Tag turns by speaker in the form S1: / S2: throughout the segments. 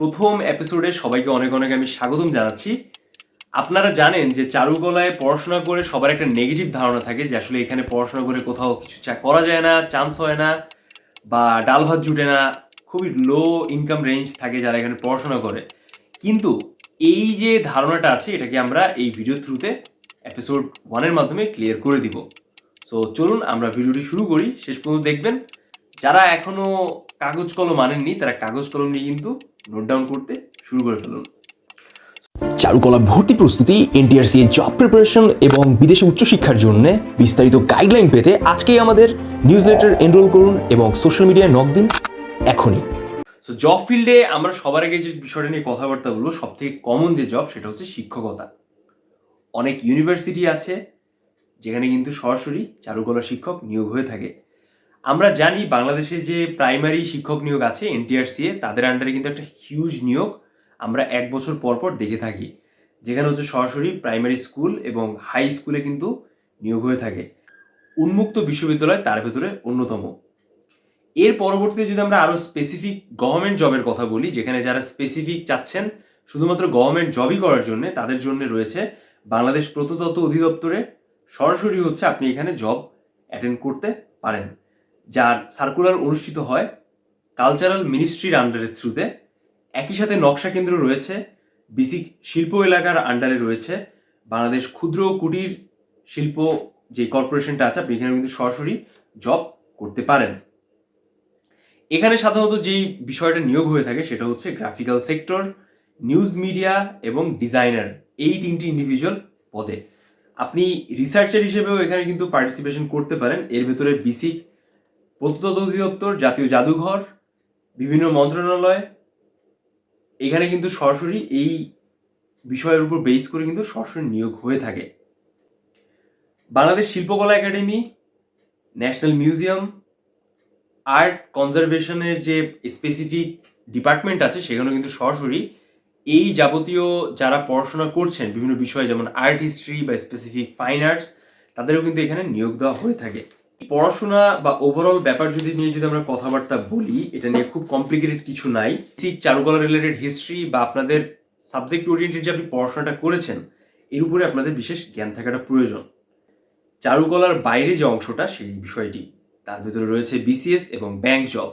S1: প্রথম এপিসোডে সবাইকে অনেক অনেক আমি স্বাগতম জানাচ্ছি। আপনারা জানেন যে চারুকলায় পড়াশোনা করে সবার একটা নেগেটিভ ধারণা থাকে যে আসলে এখানে পড়াশোনা করে কোথাও কিছু করা যায় না চান্স হয় না, বা ডাল ভাত জুটে না। খুবই লো ইনকাম রেঞ্জ থাকে যারা এখানে পড়াশোনা করে। কিন্তু এই যে ধারণাটা আছে, এটাকে আমরা এই ভিডিও থ্রুতে এপিসোড ওয়ানের মাধ্যমে ক্লিয়ার করে দিব। সো চলুন আমরা ভিডিওটি শুরু করি। শেষ পর্যন্ত দেখবেন, যারা এখনও কাগজ কলম আনেননি, তারা কাগজ কলম নিয়ে কিন্তু নোট ডাউন করতে শুরু করে ফেলুন।
S2: চারুকলা ভর্তি প্রস্তুতি এনটিআরসি জব প্রিপারেশন এবং বিদেশে উচ্চশিক্ষার জন্য বিস্তারিত গাইডলাইন পেতে আজকেই আমাদের নিউজ লেটার এনরোল করুন এবং সোশ্যাল মিডিয়ায় নক দিন এখনই।
S1: সো জব ফিল্ডে আমরা সবার আগে যে বিষয়টা নিয়ে কথাবার্তা বলব সব থেকে কমন যে জব সেটা হচ্ছে শিক্ষকতা। অনেক ইউনিভার্সিটি আছে যেখানে কিন্তু সরাসরি চারুকলা শিক্ষক নিয়োগ হয়ে থাকে। আমরা জানি বাংলাদেশে যে প্রাইমারি শিক্ষক নিয়োগ আছে এনটিআরসি এ, তাদের আন্ডারে কিন্তু একটা হিউজ নিয়োগ আমরা এক বছর পর পর দেখে থাকি। যেখানে হচ্ছে সরাসরি প্রাইমারি স্কুল এবং হাই স্কুলে কিন্তু নিয়োগ হয়ে থাকে। উন্মুক্ত বিশ্ববিদ্যালয় তার ভেতরে অন্যতম। এর পরবর্তীতে যদি আমরা আরও স্পেসিফিক গভর্নমেন্ট জবের কথা বলি, যেখানে যারা স্পেসিফিক চাচ্ছেন, শুধুমাত্র গভর্নমেন্ট জবই করার জন্য তাদের জন্য রয়েছে বাংলাদেশ প্রত্নতত্ত্ব অধিদপ্তরে সরাসরি হচ্ছে আপনি এখানে জব অ্যাটেন্ড করতে পারেন। যার সার্কুলার অনুষ্ঠিত হয় কালচারাল মিনিস্ট্রির আন্ডারের থ্রুতে একই সাথে নকশা কেন্দ্র রয়েছে বিসিক শিল্প এলাকার আন্ডারে রয়েছে। বাংলাদেশ ক্ষুদ্র কুটির শিল্প যে কর্পোরেশনটা আছে, আপনি এখানে কিন্তু সরাসরি জব করতে পারেন। এখানে সাধারণত যেই বিষয়টা নিয়োগ হয়ে থাকে, সেটা হচ্ছে গ্রাফিক্যাল সেক্টর নিউজ মিডিয়া এবং ডিজাইনার এই তিনটি ইন্ডিভিজুয়াল পদে। আপনি রিসার্চার হিসেবেও এখানে কিন্তু পার্টিসিপেশন করতে পারেন। এর ভেতরে বিসিক প্রত্নতত্ত্ব অধিদপ্তর জাতীয় জাদুঘর, বিভিন্ন মন্ত্রণালয়, এখানে কিন্তু সরাসরি এই বিষয়ের উপর বেস করে কিন্তু সরাসরি নিয়োগ হয়ে থাকে। Bangladesh Shilpakala academy, national museum, art কনজারভেশনের যে স্পেসিফিক ডিপার্টমেন্ট আছে, সেখানেও কিন্তু সরাসরি এই যাবতীয় যারা পড়াশোনা করছেন, বিভিন্ন বিষয়ে যেমন আর্ট হিস্ট্রি বা স্পেসিফিক ফাইন আর্টস তাদেরও কিন্তু এখানে নিয়োগ দেওয়া হয়ে থাকে। পড়াশোনা বা ওভারঅল ব্যাপার যদি নিয়ে যদি আমরা কথাবার্তা বলি, এটা নিয়ে খুব কমপ্লিকেটেড কিছু নাই। ঠিক চারুকলা রিলেটেড হিস্ট্রি বা আপনাদের সাবজেক্ট ওরিয়েন্টেড যে আপনি পড়াশোনাটা করেছেন, এর উপরে আপনাদের বিশেষ জ্ঞান থাকাটা প্রয়োজন। চারুকলার বাইরে যে অংশটা, সেই বিষয়টি, তার ভিতরে রয়েছে বিসিএস এবং ব্যাংক জব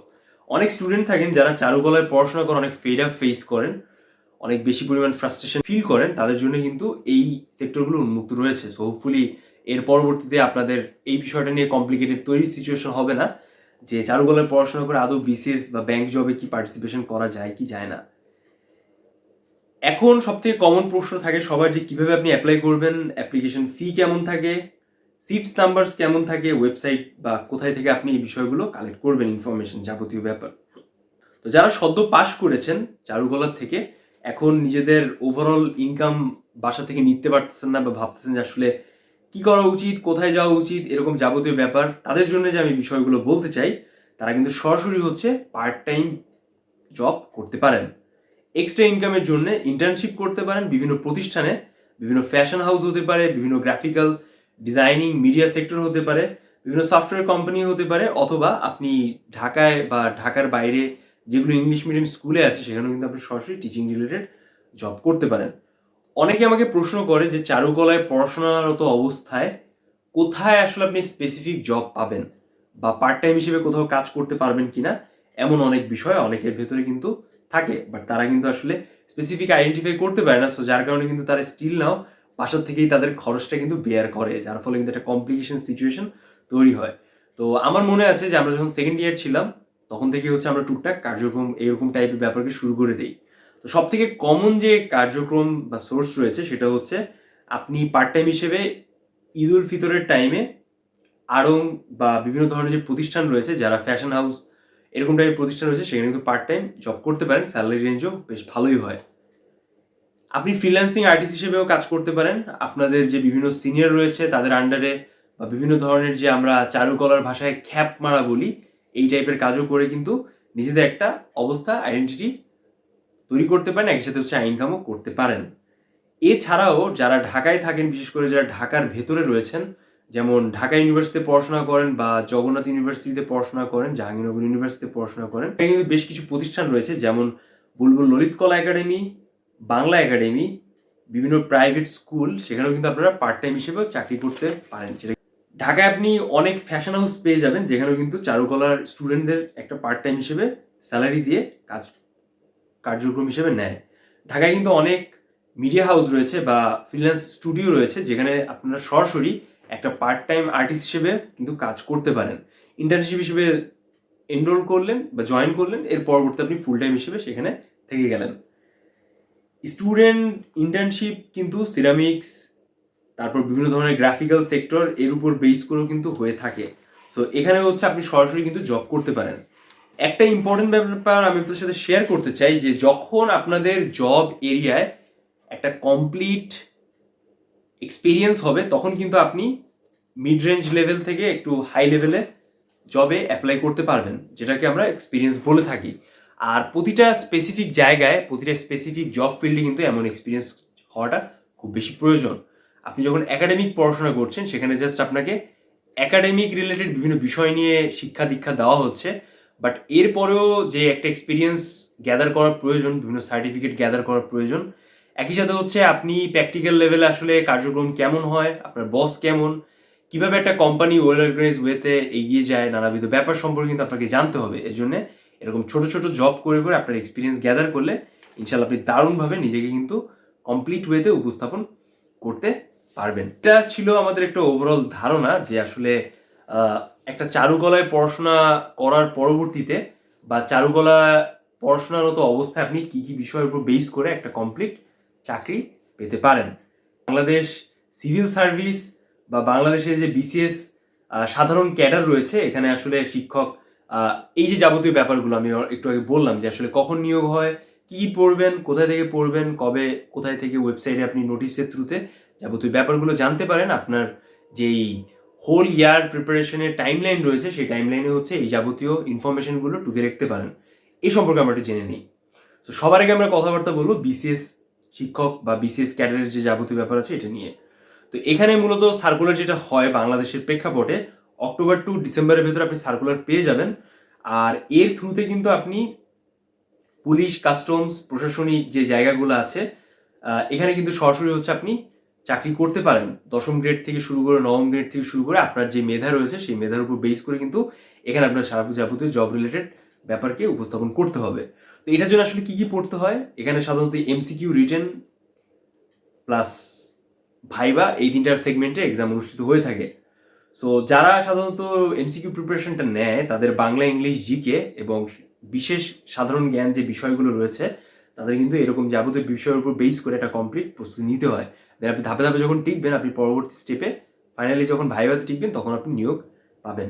S1: অনেক স্টুডেন্ট থাকেন যারা চারুকলায় পড়াশোনা করে অনেক ফেড আপ ফেস করেন, অনেক বেশি পরিমাণ ফ্রাস্ট্রেশন ফিল করেন, তাদের জন্য কিন্তু এই সেক্টরগুলো উন্মুক্ত রয়েছে। সো হোপফুলি এর পরবর্তীতে আপনাদের এই বিষয়টা নিয়ে কমপ্লিকেটেড তৈরি সিচুয়েশন হবে না, যে চারুকলায় পড়াশোনা করে আদৌ বিসিএস বা ব্যাংক জবে কি পার্টিসিপেশন করা যায়, কি যায় না। এখন সবথেকে কমন প্রশ্ন থাকে সবার যে কীভাবে আপনি অ্যাপ্লাই করবেন অ্যাপ্লিকেশন ফি কেমন থাকে সিটস নাম্বারস কেমন থাকে ওয়েবসাইট বা কোথায় থেকে আপনি এই বিষয়গুলো কালেক্ট করবেন ইনফরমেশন যাবতীয় ব্যাপার। তো যারা সদ্য পাশ করেছেন চারুকলার থেকে, এখন নিজেদের ওভারঅল ইনকাম বাসা থেকে নিতে পারতেছেন না বা ভাবতেছেন যে আসলে কি করা উচিত, কোথায় যাওয়া উচিত, এরকম যাবতীয় ব্যাপার, তাদের জন্য যে আমি বিষয়গুলো বলতে চাই, তারা কিন্তু সরাসরি হচ্ছে পার্ট টাইম জব করতে পারেন। এক্সট্রা ইনকামের জন্য ইন্টার্নশিপ করতে পারেন বিভিন্ন প্রতিষ্ঠানে, বিভিন্ন ফ্যাশন হাউস হতে পারে, বিভিন্ন গ্রাফিক্যাল ডিজাইনিং মিডিয়া সেক্টর হতে পারে, বিভিন্ন সফটওয়্যার কোম্পানি হতে পারে, অথবা আপনি ঢাকায় বা ঢাকার বাইরে যেগুলো ইংলিশ মিডিয়াম স্কুলে আছে, সেখানেও কিন্তু আপনি সরাসরি টিচিং রিলেটেড জব করতে পারেন। অনেকে আমাকে প্রশ্ন করে যে চারুকলায় পড়াশোনারত অবস্থায় কোথায় আসলে আপনি স্পেসিফিক জব পাবেন? বা পার্ট টাইম হিসেবে কোথাও কাজ করতে পারবেন কিনা? এমন অনেক বিষয়, অনেকের ভেতরে কিন্তু থাকে। বাট তারা কিন্তু আসলে স্পেসিফিক আইডেন্টিফাই করতে পারে না। সো যার কারণে কিন্তু তারা স্টিল নাও বাসার থেকেই তাদের খরচটা কিন্তু বেয়ার করে, যার ফলে কিন্তু একটা কমপ্লিকেশন সিচুয়েশন তৈরি হয়। তো আমার মনে আছে যে আমরা যখন সেকেন্ড ইয়ার ছিলাম, তখন থেকে হচ্ছে আমরা টুকটাক কার্যক্রম এরকম টাইপের ব্যাপারকে শুরু করে দিই। তো সব থেকে কমন যে কার্যক্রম বা সোর্স রয়েছে সেটা হচ্ছে আপনি পার্ট টাইম হিসেবে ঈদ উল ফিতরের টাইমে আড়ং বা বিভিন্ন ধরনের যে প্রতিষ্ঠান রয়েছে, যারা ফ্যাশন হাউস এরকম টাইপের প্রতিষ্ঠান রয়েছে, সেখানে কিন্তু পার্ট টাইম জব করতে পারেন স্যালারি রেঞ্জও বেশ ভালোই হয়। আপনি ফ্রিল্যান্সিং আর্টিস্ট হিসেবেও কাজ করতে পারেন। আপনাদের যে বিভিন্ন সিনিয়র রয়েছে, তাদের আন্ডারে বা বিভিন্ন ধরনের যে আমরা চারুকলার ভাষায় খ্যাপ মারা বলি, এই টাইপের কাজও করে কিন্তু নিজেদের একটা অবস্থা আইডেন্টিটি তৈরি করতে পারেন, একই সাথে হচ্ছে ইনকামও করতে পারেন। এছাড়াও যারা ঢাকায় থাকেন, বিশেষ করে যারা ঢাকার ভেতরে রয়েছেন, যেমন ঢাকা ইউনিভার্সিটিতে পড়াশোনা করেন বা জগন্নাথ ইউনিভার্সিটিতে পড়াশোনা করেন, জাহাঙ্গীরনগর ইউনিভার্সিটিতে পড়াশোনা করেন কিন্তু বেশ কিছু প্রতিষ্ঠান রয়েছে, যেমন বুলবুল ললিত কলা একাডেমি, বাংলা একাডেমি, বিভিন্ন প্রাইভেট স্কুল সেখানেও কিন্তু আপনারা পার্ট টাইম হিসেবেও চাকরি করতে পারেন। সেটা ঢাকায় আপনি অনেক ফ্যাশন হাউস পেয়ে যাবেন, যেখানেও কিন্তু চারুকলার স্টুডেন্টদের একটা পার্ট টাইম হিসেবে স্যালারি দিয়ে কাজ কার্যক্রম হিসেবে নেয়। ঢাকায় কিন্তু অনেক মিডিয়া হাউস রয়েছে বা ফ্রিল্যান্স স্টুডিও রয়েছে যেখানে আপনারা সরাসরি একটা পার্ট টাইম আর্টিস্ট হিসেবে কিন্তু কাজ করতে পারেন। ইন্টার্নশিপ হিসেবে এনরোল করলেন বা জয়েন করলেন, এর পরবর্তী আপনি ফুল টাইম হিসেবে সেখানে থেকে গেলেন। স্টুডেন্ট ইন্টার্নশিপ কিন্তু সিরামিক্স তারপর বিভিন্ন ধরনের গ্রাফিক্যাল সেক্টর এর উপর বেস করেও কিন্তু হয়ে থাকে। সো এখানে হচ্ছে আপনি সরাসরি কিন্তু জব করতে পারেন। একটা ইম্পর্টেন্ট ব্যাপার আমি আপনাদের সাথে শেয়ার করতে চাই যে যখন আপনাদের জব এরিয়ায় একটা কমপ্লিট এক্সপিরিয়েন্স হবে, তখন কিন্তু আপনি মিড রেঞ্জ লেভেল থেকে একটু হাই লেভেলে জবে অ্যাপ্লাই করতে পারবেন, যেটাকে আমরা এক্সপিরিয়েন্স বলে থাকি। আর প্রতিটা স্পেসিফিক জায়গায়, প্রতিটা স্পেসিফিক জব ফিল্ডে কিন্তু এমন এক্সপিরিয়েন্স হওয়াটা খুব বেশি প্রয়োজন। আপনি যখন একাডেমিক পড়াশোনা করছেন, সেখানে জাস্ট আপনাকে একাডেমিক রিলেটেড বিভিন্ন বিষয় নিয়ে শিক্ষা দীক্ষা দেওয়া হচ্ছে। বাট এরপরেও যে একটা এক্সপিরিয়েন্স গ্যাদার করার প্রয়োজন, বিভিন্ন সার্টিফিকেট গ্যাদার করার প্রয়োজন, একই সাথে হচ্ছে আপনি প্র্যাকটিক্যাল লেভেলে আসলে কার্যক্রম কেমন হয়, আপনার বস কেমন, কীভাবে একটা কোম্পানি ওয়েল অর্গানাইজ ওয়েতে এগিয়ে যায়, নানাবিধ ব্যাপার সম্পর্কে কিন্তু আপনাকে জানতে হবে। এর জন্য এরকম ছোট ছোট জব করে করে আপনার এক্সপিরিয়েন্স গ্যাদার করলে ইনশাল্লাহ আপনি দারুণভাবে নিজেকে কিন্তু কমপ্লিট ওয়েতে উপস্থাপন করতে পারবেন। এটা ছিল আমাদের একটা ওভারঅল ধারণা যে আসলে একটা চারুকলায় পড়াশোনা করার পরবর্তীতে বা চারুকলা পড়াশোনারত অবস্থায় আপনি কী কী বিষয়ের উপর বেস করে একটা কমপ্লিট চাকরি পেতে পারেন? বাংলাদেশ সিভিল সার্ভিস বা বাংলাদেশের যে বিসিএস সাধারণ ক্যাডার রয়েছে, এখানে আসলে শিক্ষক এই যে যাবতীয় ব্যাপারগুলো আমি একটু আগে বললাম যে আসলে কখন নিয়োগ হয়, কি পড়বেন, কোথায় থেকে পড়বেন, কবে, কোথায় থেকে ওয়েবসাইটে আপনি নোটিশের থ্রুতে যাবতীয় ব্যাপারগুলো জানতে পারেন। আপনার যেই হোল ইয়ার প্রিপারেশনের টাইম লাইন রয়েছে, সেই টাইম লাইনে হচ্ছে এই যাবতীয় ইনফরমেশনগুলো টুকে রাখতে পারেন। এই সম্পর্কে আমরা একটু জেনে নিই। তো সবার আগে আমরা কথাবার্তা বলব বিসিএস শিক্ষক বা বিসিএস ক্যাডারের যে যাবতীয় ব্যাপার আছে এটা নিয়ে। তো এখানে মূলত সার্কুলার যেটা হয় বাংলাদেশের প্রেক্ষাপটে অক্টোবর টু ডিসেম্বরের ভেতরে আপনি সার্কুলার পেয়ে যাবেন। আর এর থ্রুতে কিন্তু আপনি পুলিশ কাস্টমস প্রশাসনিক যে জায়গাগুলো আছে এখানে কিন্তু সরাসরি হচ্ছে আপনি চাকরি করতে পারেন। দশম গ্রেড থেকে শুরু করে নবম গ্রেড থেকে শুরু করে আপনার যে মেধা রয়েছে, সেই মেধার উপর বেস করে কিন্তু এখানে আপনার সারা যাবতীয় জব রিলেটেড ব্যাপারকে উপস্থাপন করতে হবে। তো এটার জন্য আসলে কি কি পড়তে হয়? এখানে সাধারণত এমসিকিউ রিটেন প্লাস ভাইবা এই তিনটার সেগমেন্টে এক্সাম অনুষ্ঠিত হয়ে থাকে। সো যারা সাধারণত এমসিকিউ প্রিপারেশনটা নেয়, তাদের বাংলা, ইংলিশ জিকে এবং বিশেষ সাধারণ জ্ঞান যে বিষয়গুলো রয়েছে তাদের কিন্তু এরকম যাবতীয় বিষয়ের উপর বেস করে একটা কমপ্লিট প্রস্তুতি নিতে হয়। দেন আপনি ধাপে ধাপে যখন টিকবেন, আপনি পরবর্তী স্টেপে ফাইনালি যখন ভাইভাতে টিকবেন, তখন আপনি নিয়োগ পাবেন।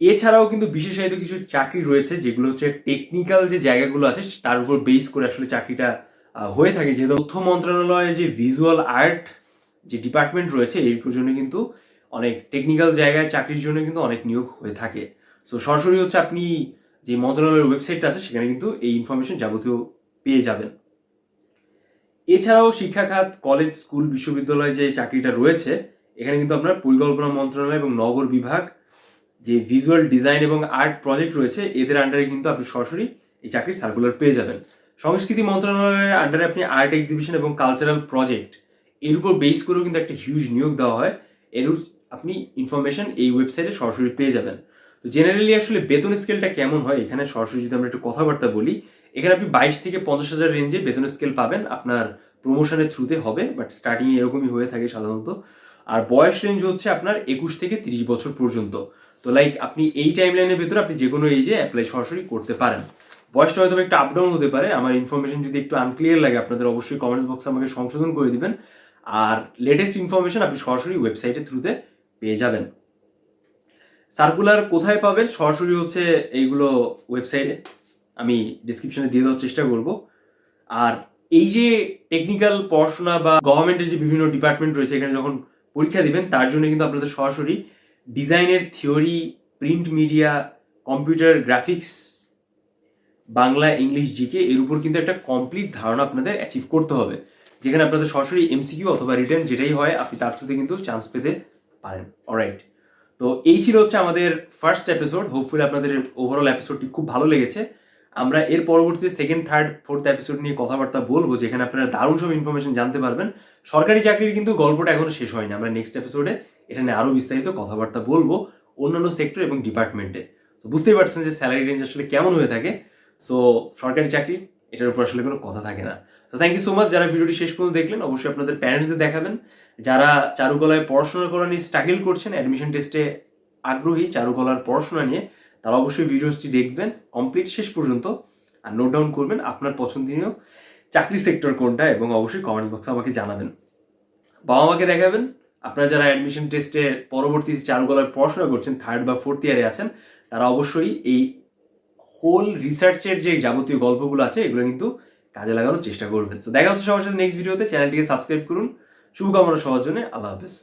S1: এছাড়াও কিন্তু বিশেষায়িত কিছু চাকরি রয়েছে, যেগুলো হচ্ছে টেকনিক্যাল যে জায়গাগুলো আছে, তার উপর বেস করে আসলে চাকরিটা হয়ে থাকে। যেহেতু তথ্য মন্ত্রণালয়ে যে ভিজুয়াল আর্ট যে ডিপার্টমেন্ট রয়েছে, এর জন্য কিন্তু অনেক টেকনিক্যাল জায়গায় চাকরির জন্য কিন্তু অনেক নিয়োগ হয়ে থাকে। সো সরাসরি হচ্ছে আপনি যে মন্ত্রণালয়ের ওয়েবসাইটটা আছে, সেখানে কিন্তু এই ইনফরমেশন যাবতীয় পেয়ে যাবেন। এছাড়াও শিক্ষা খাত কলেজ স্কুল বিশ্ববিদ্যালয়ে যে চাকরিটা রয়েছে, এখানে কিন্তু আপনার পরিকল্পনা মন্ত্রণালয় এবং নগর বিভাগ, যে ভিজুয়াল ডিজাইন এবং আর্ট প্রজেক্ট রয়েছে, এদের আন্ডারে কিন্তু আপনি সরাসরি এই চাকরির সার্কুলার পেয়ে যাবেন। সংস্কৃতি মন্ত্রণালয়ের আন্ডারে আপনি আর্ট এক্সিবিশন এবং কালচারাল প্রজেক্ট এর উপর বেস করেও কিন্তু একটা হিউজ নিয়োগ দেওয়া হয়। এর আপনি ইনফরমেশন এই ওয়েবসাইটে সরাসরি পেয়ে যাবেন। তো জেনারেলি আসলে বেতন স্কেলটা কেমন হয়? এখানে সরাসরি যদি আমরা একটু কথাবার্তা বলি, এখানে আপনি বাইশ থেকে পঞ্চাশ হাজার রেঞ্জে বেতন স্কেল পাবেন। আপনার প্রমোশনের থ্রুতে হবে বাট স্টার্টিং এরকমই হয়ে থাকে সাধারণত। আর বয়স রেঞ্জ হচ্ছে আপনার একুশ থেকে তিরিশ বছর পর্যন্ত। তো লাইক আপনি এই টাইম লাইনের ভেতরে আপনি যে কোনো এজে অ্যাপ্লাই সরাসরি করতে পারেন। বয়সটা হয়তো একটু আপ ডাউন হতে পারে। আমার ইনফরমেশন যদি একটু আনক্লিয়ার লাগে, আপনাদের অবশ্যই কমেন্টস বক্সে আমাকে সংশোধন করে দিবেন। আর লেটেস্ট ইনফরমেশন আপনি সরাসরি ওয়েবসাইটের থ্রুতে পেয়ে যাবেন। সার্কুলার কোথায় পাবেন? সরাসরি হচ্ছে এইগুলো ওয়েবসাইটে। আমি ডিসক্রিপশনে দিয়ে দেওয়ার চেষ্টা করব। আর এই যে টেকনিক্যাল পড়াশোনা বা গভর্নমেন্টের যে বিভিন্ন ডিপার্টমেন্ট রয়েছে, এখানে যখন পরীক্ষা দিবেন, তার জন্য কিন্তু আপনাদের সরাসরি ডিজাইনের theory print media computer graphics Bangla English GK এর উপর কিন্তু একটা কমপ্লিট ধারণা আপনাদের অ্যাচিভ করতে হবে। যেখানে আপনাদের সরাসরি এমসিকিউ অথবা রিটার্ন যেটাই হয়, আপনি তার থ্রুতে কিন্তু চান্স পেতে পারেন। অলরাইট তো এই ছিল হচ্ছে আমাদের ফার্স্ট এপিসোড হোপফুলি আপনাদের ওভারঅল এপিসোডটি খুব ভালো লেগেছে। আমরা এর পরবর্তী সেকেন্ড থার্ড ফোর্থ এপিসোড নিয়ে কথাবার্তা বলব, যেখানে আপনারা দারুণ সব ইনফরমেশন জানতে পারবেন। সরকারি চাকরির কিন্তু গল্পটা এখনও শেষ হয়নি। আমরা নেক্সট এপিসোডে এখানে আরও বিস্তারিত কথাবার্তা বলব অন্যান্য সেক্টর এবং ডিপার্টমেন্টে তো বুঝতেই পারছেন যে স্যালারি রেঞ্জ আসলে কেমন হয়ে থাকে। সো সরকারি চাকরি এটার উপর আসলে কোনো কথা থাকে না। তো থ্যাংক ইউ সো মাচ যারা ভিডিওটি শেষ পর্যন্ত দেখলেন, অবশ্যই আপনাদের প্যারেন্টসদের দেখাবেন। যারা চারুকলায় পড়াশোনা করা নিয়ে স্ট্রাগল করছেন অ্যাডমিশন টেস্টে আগ্রহী, চারুকলার পড়াশোনা নিয়ে, তারা অবশ্যই ভিডিওসটি দেখবেন কমপ্লিট শেষ পর্যন্ত। আর নোট ডাউন করবেন আপনার পছন্দনীয় চাকরি সেক্টর কোনটা এবং অবশ্যই কমেন্টস বক্সে আমাকে জানাবেন। বাবা মাকে দেখাবেন। আপনারা যারা অ্যাডমিশন টেস্টে পরবর্তী চারুকলায় পড়াশোনা করছেন থার্ড বা ফোর্থ ইয়ারে আছেন, তারা অবশ্যই এই হোল রিসার্চের যে যাবতীয় গল্পগুলো আছে, এগুলো কিন্তু কাজে লাগানোর চেষ্টা করবেন। তো দেখা হচ্ছে সবার সাথে নেক্সট ভিডিওতে চ্যানেলটিকে সাবস্ক্রাইব করুন। শুভকামনা সবার জন্য। আল্লাহ হাফেজ।